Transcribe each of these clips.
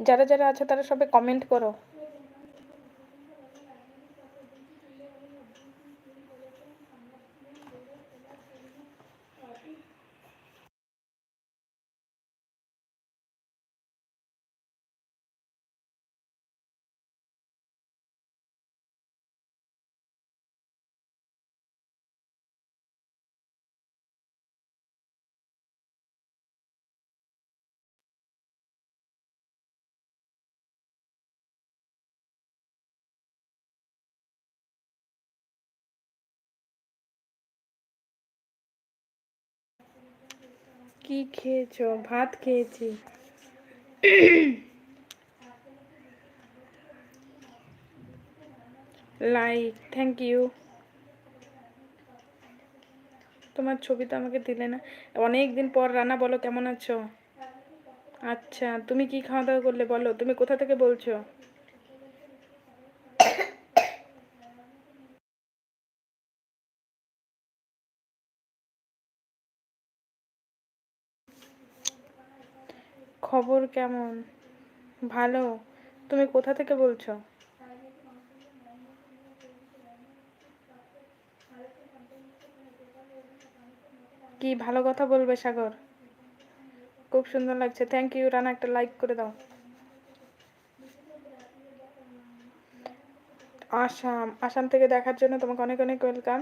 যারা যারা আছে তারা সবাই কমেন্ট করো। কি খেয়েছো? ভাত খেয়েছি। Like, thank you. তোমার ছবি তো আমাকে দিলে না। অনেক দিন পর রানা, বলো কেমন আছো? আচ্ছা তুমি কি খাওয়া দাওয়া করলে? বলো, তুমি কোথা থেকে বলছো? খবর কেমন? ভালো? তুমি কোথা থেকে বলছো? কি ভালো কথা বলবে সাগর? খুব সুন্দর লাগছে। থ্যাংক ইউ রানা, একটা লাইক করে দাও। আসাম আসাম থেকে দেখার জন্য তোমাকে অনেক অনেক ওয়েলকাম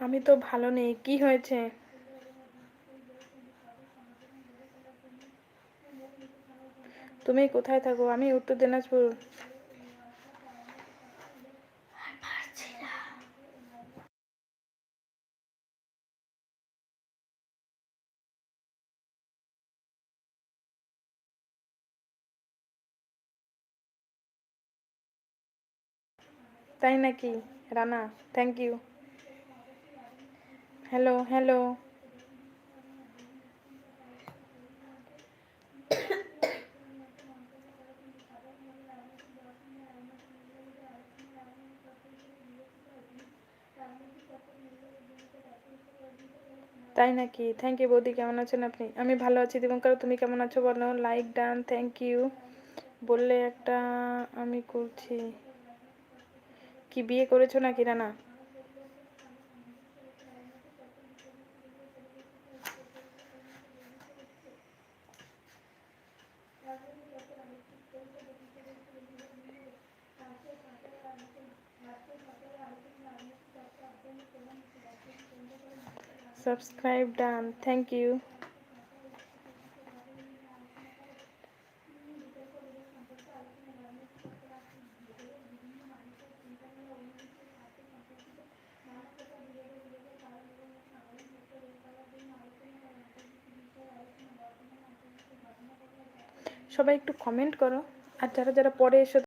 আমি তো ভালো নেই কি হয়েছে? তুমি কোথায় থাকো? আমি উত্তর দিনাজপুর। তাই নাকি? Rana thank you hello hello তাই নাকি? থ্যাংক ইউ বৌদি, কেমন আছেন আপনি? আমি ভালো আছি। দীপঙ্কর তুমি কেমন আছো বলো? লাইক ডান থ্যাংক ইউ বললে একটা আমি করছি। কি বিয়ে করেছ নাকি Rana subscribe done thank you সবাই একটু কমেন্ট করো। আর যারা যারা পরে এসো